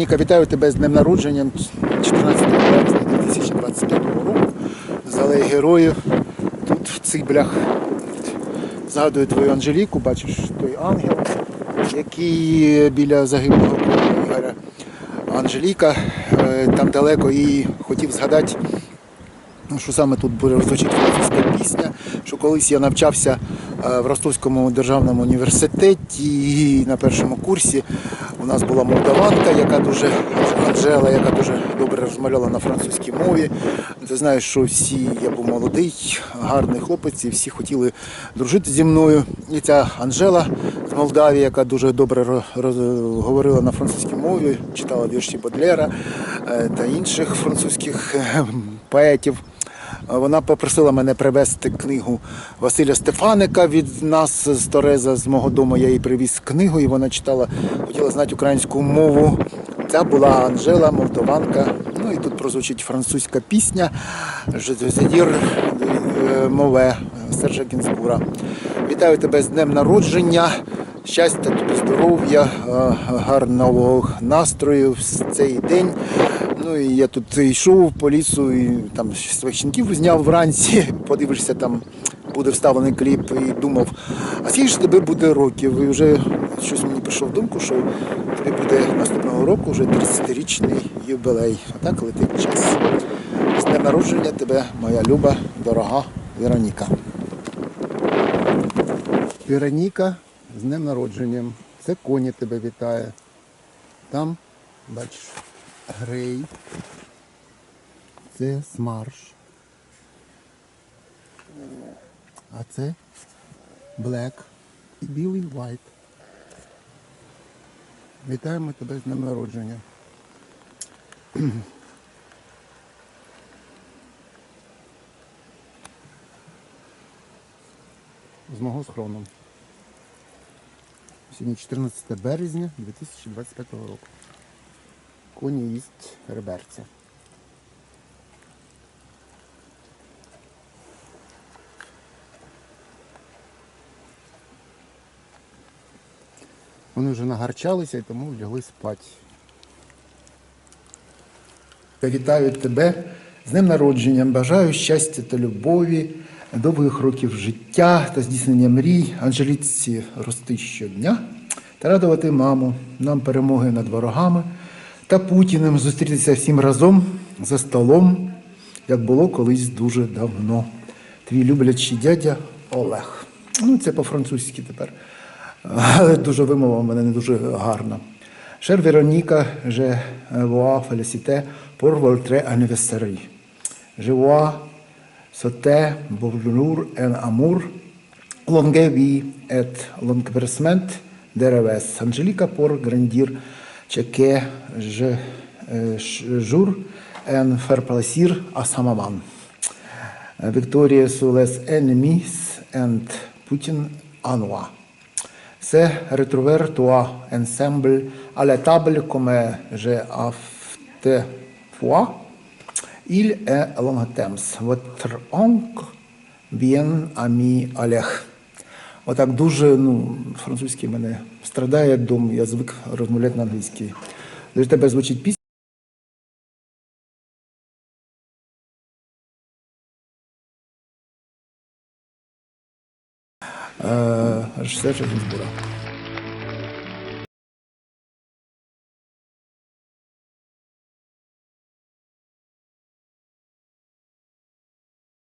Ніка, вітаю тебе з днем народження 14 березня 2025 року. З героїв. Тут в циблях згадую твою Анжеліку, бачиш той ангел, який біля загиблого Ігоря. Анжеліка е, там далеко і хотів згадати, ну, що саме тут буде звучить французька пісня, що колись я навчався е, в Ростовському державному університеті на першому курсі у нас була молдаванка, яка дуже Анжела, яка дуже добре розмовляла на французькій мові. Ти знаєш, що всі я був молодий, гарний хлопець, і всі хотіли дружити зі мною. І ця Анжела з Молдавії, яка дуже добре говорила на французькій мові, читала вірші Бодлера е, та інших французьких е, поетів. Вона попросила мене привезти книгу Василя Стефаника від нас з Тореза, з мого дому. Я їй привіз книгу, і вона читала, хотіла знати українську мову. Це була Анжела, молдованка. Ну і тут прозвучить французька пісня Жезедір мове Сержа Гінзбура. Вітаю тебе з днем народження. Щастя, тобі здоров'я, е, гарного настрою в цей день. Ну і я тут йшов по лісу і там своїх щенків зняв вранці. Подивишся, там буде вставлений кліп і думав, а скільки ж тебе буде років? І вже щось мені прийшло в думку, що тобі буде наступного року вже 30-річний юбілей. Отак летить час. З днем народження тебе, моя люба, дорога Вероніка. Вероніка з днем народженням. Це коні тебе вітає. Там, бачиш, грей. Це смарш. А це блек і білий вайт. Вітаємо тебе з днем народження. З мого схрону. Сьогодні 14 березня 2025 року. Коні їсть реберця. Вони вже нагарчалися і тому лягли спати. Вітаю тебе з днем народження. Бажаю щастя та любові, довгих років життя та здійснення мрій, Анжеліці рости щодня та радувати маму, нам перемоги над ворогами та Путіним зустрітися всім разом за столом, як було колись дуже давно. Твій люблячий дядя Олег. Ну, це по-французьки тепер. Але дуже вимова в мене не дуже гарна. Cher Véronica, je vois féliciter pour votre anniversaire. Je vois souhaiter bonjour et amour, longue vie et l'accomplissement des rêves. Angelica pour grandir, checker, je euh, jour et faire plaisir à sa maman. Victoria sur les ennemis and Putin en moi. C'est retrouver toi ensemble à la table comme j'ai autrefois. Il est longtemps. Votre oncle, bien ami Олег. Отак дуже, ну, французький мене страдає дом, я звик розмовляти на англійській. Для тебе звучить пісня. Е, Режисер Гінзбура.